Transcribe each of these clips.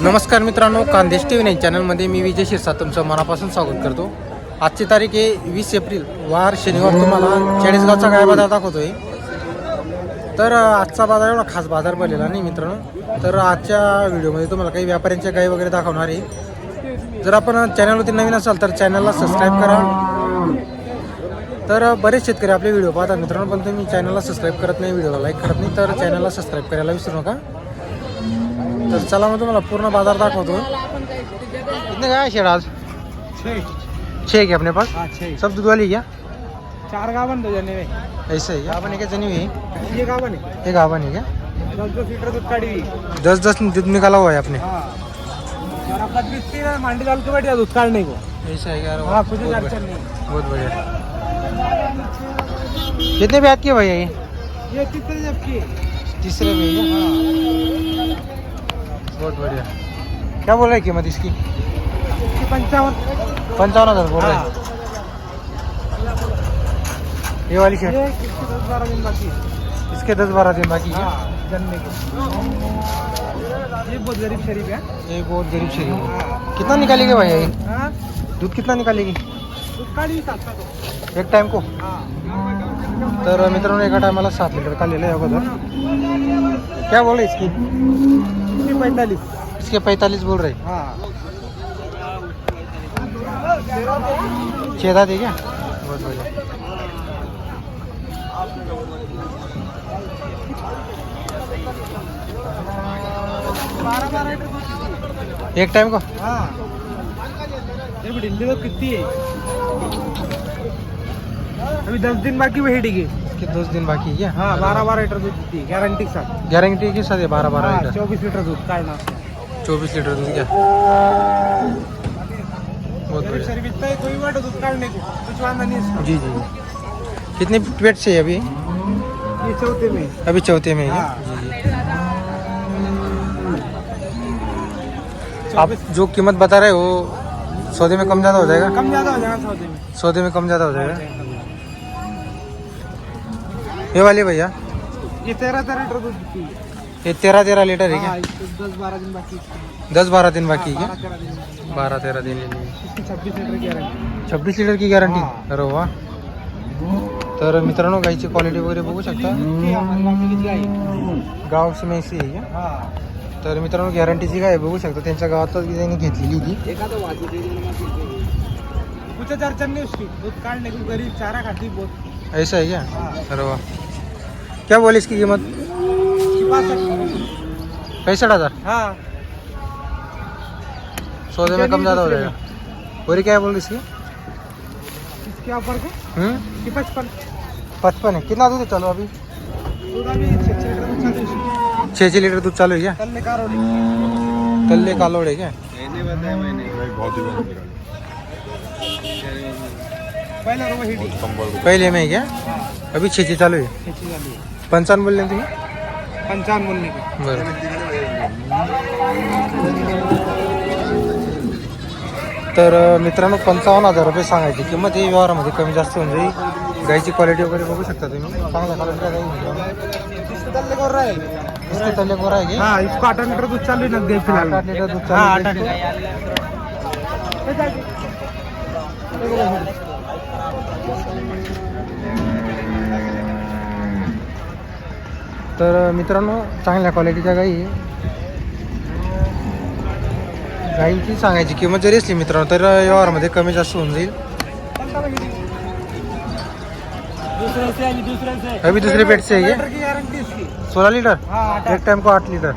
नमस्कार मित्रांनो कांदेश T V nine चॅनलमध्ये मी विजय शिरसा तुमचं मनापासून स्वागत करतो. आजची तारीख आहे वीस एप्रिल वार शनिवार तुम्हाला चाळीसगावचा गाय बाजार दाखवतोय? तर आजचा बाजार एवढा खास बाजार बनलेला नाही मित्रांनो. तर आजच्या व्हिडिओमध्ये तुम्हाला काही व्यापाऱ्यांच्या गाई वगैरे दाखवणार आहे. जर आपण चॅनलवरती नवीन असाल तर चॅनलला सबस्क्राईब करा. तर बरेच शेतकरी आपले व्हिडिओ पाहतात मित्रांनो पण तुम्ही चॅनलला सबस्क्राईब करत नाही व्हिडिओला लाईक करत नाही तर चॅनलला सबस्क्राईब करायला विसरू नका. तर चला मग तुम्हाला पूर्ण बाज़ार दाखवतो. कितने काय शेड आज? छः. क्या अपने पास? सब दूध वाली क्या? चार गावन दो जने में. ऐसे है है क्या जनी हुई? ये गावन है. एक गावन है क्या? दस दस लीटर दूध काढ़ी हुई. दस दस दूध निकाला हुआ है आपने? हाँ. और अपना बिस्ती ना मांडी डाल के बैठ दूध काढ़ने को. ऐसा है हाँ कुछ बहुत बढ़िया, कितने ब्याज के भैया ये? ये की. तीसरे में है क्या? बहुत बढ़िया। क्या बोल रहे हैं कीमत इसकी? पंचावन पंचावन हज़ार बोल रहे हाँ। ये वाली क्या? दस बारह दिन बाकी इसके दस बारह दिन बाकी है। जन्मे के। ये बहुत गरीब शरीफ है। ये बहुत गरीब शरीर है। कितना निकालेंगे भैया ये? हाँ? दूध कितना निकालेगी? एक टाइम को? हाँ। तर मित्रांनो एका टायमाला सात लिटर काढलेलं आहे अगोदर. क्या बोल इसकी? पैंतालीस. इसके पैंतालीस बोल रहे हाँ? छेदा दे क्या? बहुत बढ़िया? एक टाइम को. हाँ. भी तो कितनी है? अभी दस दिन बाकी वही डिगी इसके दस दिन बाकी है हाँ बारह बारह लीटर दूध कितनी गारंटी के साथ। गारंटी के साथ है बारह बारह हाँ, लीटर? चौबीस लीटर दूध का ना चौबीस लीटर दूध क्या? बहुत बढ़िया। ही दूध को कुछ वादा नहीं जी जी जी। कितनी पेट से है अभी? ये चौथे में। अभी चौथे में है हाँ। आप जो कीमत बता रहे हो सौदे में कम ज़्यादा हो जाएगा? कम ज़्यादा हो जाएगा चौथे में। सौदे में कम ज़्यादा हो जाएगा। ये वाली भैया? ये तेरह तेरह लीटर दूध कितनी है ये तेरह तेरह लीटर है हाँ, क्या इसको दस बारह दिन बाकी इसकी। दस बारह दिन बाकी है बारह क्या तेरह दिन. बारह तेरह दिन. इसकी छब्बीस लीटर की गारंटी छब्बीस लिटर की गॅरंटी हा. अरे वा. तर मित्रांनो गाईची क्वालिटी वगैरे बघू शकता. गाव सिमेसी आहे का? हाँ. तर मित्रांनो गॅरंटीची गाय आहे, बघू शकता. त्यांच्या गावातच त्यांनी घेतलेली होती कुछ अड़चन नहीं उसकी दूध काटने को गरीब चारा खाती बहुत ऐसा है क्या हाँ. अरे वाह क्या बोले इसकी कीमत? पैंसठ हज़ार? हाँ। सौ में कम ज़्यादा हो जाएगा। और क्या बोल इसकी? क्या हम्म? पचपन? है। कितना दूध चलो अभी। छः छः लीटर दूध चालू है। क्या? कल्ले कालोड़ है। क्या पहले में क्या? अभी छः छः चालू है। पंचावन्न बोलले ना तुम्ही? पंचावन्न बोलणे का बरं. तर मित्रांनो पंचावन्न हजार रुपये सांगायची. किंमत ही व्यवहारामध्ये कमी जास्त होऊन जाईल. गाईची क्वालिटी वगैरे बघू शकता तुम्ही. चांगल्या क्वालिटीच्या गाई मित्रांनो. इसके तल्ले को रहा है इसके तल्ले गोरा आहे की? हाँ इसको आठ लीटर दूध चालू ना दे फिलहाल. आठ लिटर दूध हाँ आठ चालू तर मित्रांनो चांगल्या क्वालिटीच्या गाई आहे. गाईची सांगायची किंमत जरी असली मित्रांनो तर व्यवहारामध्ये कमी जास्त होऊन जाईल. दूसरे से अभी दूसरे से अभी दूसरे पेट से है ये? लीटर की गारंटी इसकी सोळा लिटर हाँ एक टाइम को आठ लिटर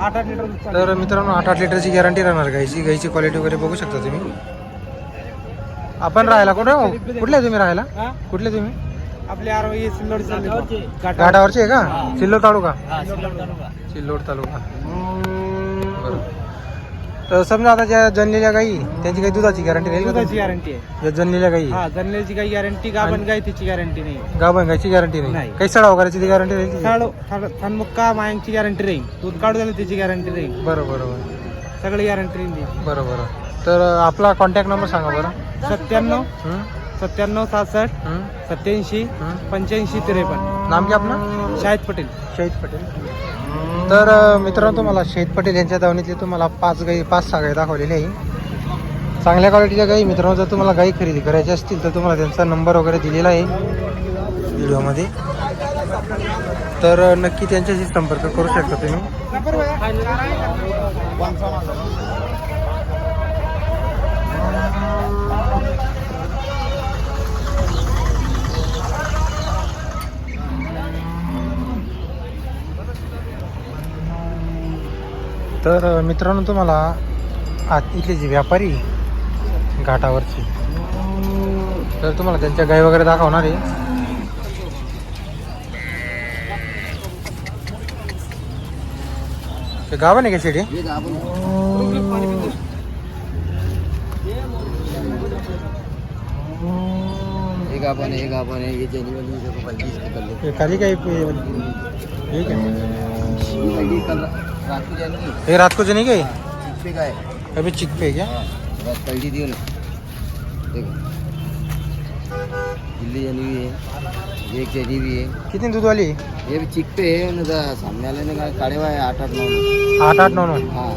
तर मित्रांनो आठ आठ लिटरची गॅरंटी राहणार गाईची. गाईची क्वालिटी वगैरे बघू शकता तुम्ही. आपण राहायला कुठे? कुठले आहे तुम्ही राहायला? कुठले तुम्ही? आपले आरो ये सिल्लोड चालले घाटावरचे आहे का? सिल्लोड तालुका? हाँ सिल्लोड तालुका. सिल्लोड तालुका. बरं तर समजा आता ज्या जन्मलेल्या गाई त्यांची काही दुधाची गॅरंटी राहील का दुधाची? गॅरंटी आहे. ज्या जन्मलेल्या गाई? हा जन्मेची काही गॅरंटी गाभण गाय तिची गॅरंटी नाही. गाव गायची गॅरंटी नाही. नाही. काही सडा वगैरेची गॅरंटी राहील की? साडो थनमुक्का मायांची गॅरंटी राहील. दूध काढू झालं त्याची गॅरंटी राहील. बरं बरं बरं सगळी गॅरंटी राहील बरं बरं तर आपला कॉन्टॅक्ट नंबर सांगा बरं. सत्त्याण्णव? सत्त्याण्णव सहासष्ट हं? सत्याऐंशी हं? पंच्याऐंशी त्रेपन्न. नाम क्या अपना शाहिद पटेल. शहीद पटेल. तर अ, मित्रांनो तुम्हाला शेत पटेल यांच्या दावणीतले तुम्हाला पाच गाई पाच सहा गाई दाखवलेले आहे. चांगल्या क्वालिटीच्या गाई मित्रांनो जर तुम्हाला गाई खरेदी करायची असतील तर तुम्हाला त्यांचा नंबर वगैरे दिलेला आहे व्हिडिओमध्ये. तर अ, नक्की त्यांच्याशी संपर्क करू शकता तुम्ही. तर मित्रांनो तुम्हाला आत इथले जे व्यापारी घाटावरचे तर तुम्हाला त्यांच्या गाई वगैरे दाखवणार आहे. ते गावा नाही का शेडी? हे खाली काय हे काय? ये कल रात को हे रात को का है। अभी चिक पे क्या? बस पलटी दियो ना देखो। दिल्ली जानी हुई है ये जनी भी है। कितनी दूध वाली? ये भी चिक पे है ना दा सामने वाले ने कहा काढ़े हुआ है आठ आठ नौ आठ आठ नौ नौ। हाँ।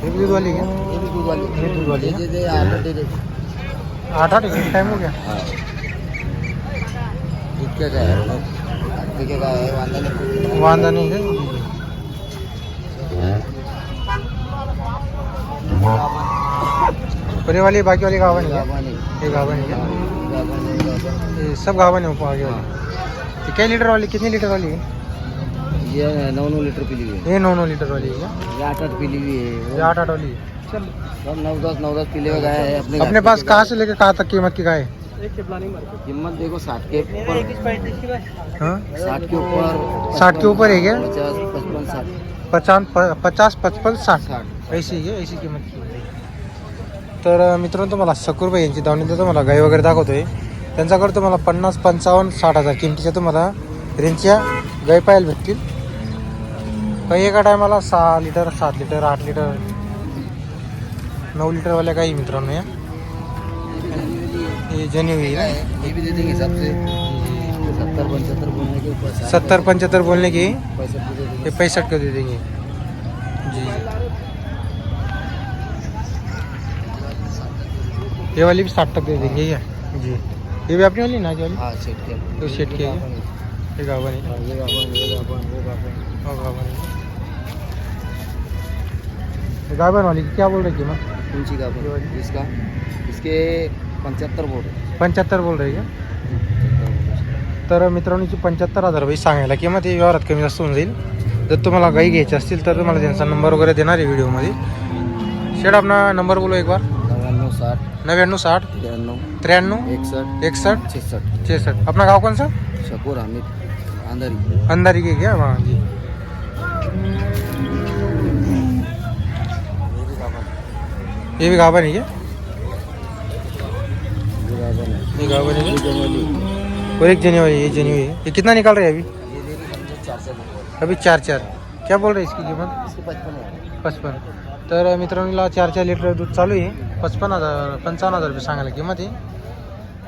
हे भी दूध वाली क्या? ये भी दूध वाली। ये दूध वाली ये है? दे आठ आठ दे आठ आठ टाइम हो गया। हाँ। क्या क्या है। के का है। वांदा नहीं वांदा है? परे वाली बाकी वाली गावा नहीं है? गाभा नहीं। ये है? गाभा ये सब गावा नहीं ऊपर आगे वाली ये क्या लीटर वाली कितनी लीटर वाली है? ये नौ नौ लीटर पीली हुई है। ये नौ नौ लीटर वाली है ये आठ आठ पीली हुई है। ये आठ आठ वाली है। चल नौ दस नौ दस पीले हुए गाय है अपने अपने पास कहाँ से लेके कहाँ तक कीमत की गाय? कीमत देखो साठ के ऊपर. हाँ? साठ के ऊपर साठ के ऊपर है क्या? पचास पचपन साठ. पचास पचास पचपन साठ. साठ. ऐसी आहे ऐसी किंमत तर मित्रांनो तुम्हाला सकूरबाई यांची दावणीत तुम्हाला गाई वगैरे दाखवतोय. त्यांच्याकडे तुम्हाला पन्नास पंचावन्न साठ हजार किमतीच्या तुम्हाला रेंजच्या गाई पाहायला भेटतील. काही एका टायमाला सहा लिटर सात लिटर आठ लिटर नऊ लिटरवाल्या गाई मित्रांनो या. सत्तर पचहत्तर बोलने की ये पैंसठ का दे देंगे। जी ये वाली भी साठ तक दे देंगे ये जी। ये भी अपनी वाली ना जी वाली? सेट के गाबन वाली क्या बोल रही है मैं? कौन सी गाबन इसका? इसके पंचहत्तर बोल रहे पंच्याहत्तर बोल रही का? तर मित्रांनो पंच्याहत्तर हजार रुपये सांगायला किंमत ही व्यवहारात कमी जास्त होऊन जाईल. जर तुम्हाला गाई घ्यायची असतील तर तुम्हाला त्यांचा नंबर वगैरे देणार आहे व्हिडिओमध्ये. शेड अपना नंबर बोलो एक बार. नव्याण्णव साठ. नव्याण्णव साठ. त्र्याण्णव. त्र्याण्णव. एकसठ एकसठ छेसठ छेसठ अपना गाव सा शकूर हामिद. अंधारी. के क्या हाँ जी. ये भी गाभा नहीं है और एक जनी हुई ये जनी हुई है। ये कितना निकाल रहे हैं अभी? अभी चार चार। क्या बोल रहे हैं इसकी कीमत? पचपन। तर मित्रांनो चार चार लिटर दूध चालू आहे. पचपन हजार पंचावन्न हजार रुपये सांगायला किंमत आहे.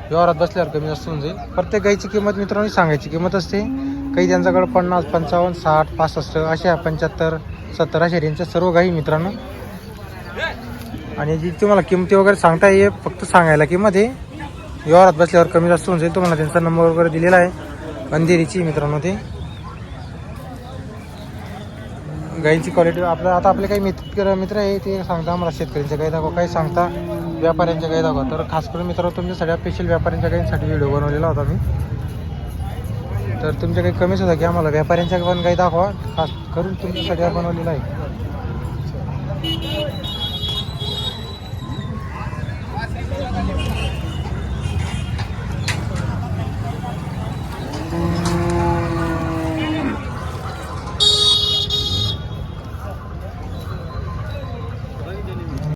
व्यवहारात बसल्यावर कमी जास्त होऊन जाईल. प्रत्येक गाईची किंमत मित्रांनो सांगायची किंमत असते. काही त्यांच्याकडं पन्नास पंचावन्न साठ पासष्ट अशा पंच्याहत्तर सत्तर अशा रेंजच्या सर्व गाई मित्रांनो. आणि जी तुम्हाला किमती वगैरे सांगता ये फक्त सांगायला किंमत आहे. व्यवहारात बसल्यावर कमी जास्त होऊन जाईल. तुम्हाला त्यांचा नंबर वगैरे दिलेला आहे. अंधेरीची मित्रांनो ते. गाईंची क्वालिटी आपलं आता आपले काही मित्र मित्र आहे ते सांगता आम्हाला शेतकऱ्यांच्या गाय दाखवा. काही सांगता व्यापाऱ्यांच्या काही दाखवा. तर खास करून मित्रांनो तुमच्या सगळ्या स्पेशल व्यापाऱ्यांच्या गाईंसाठी व्हिडिओ बनवलेला होता मी. तर तुमच्या काही कमीच होता की आम्हाला. व्यापाऱ्यांच्या पण काही दाखवा. खास करून तुमच्यासाठी बनवलेला आहे.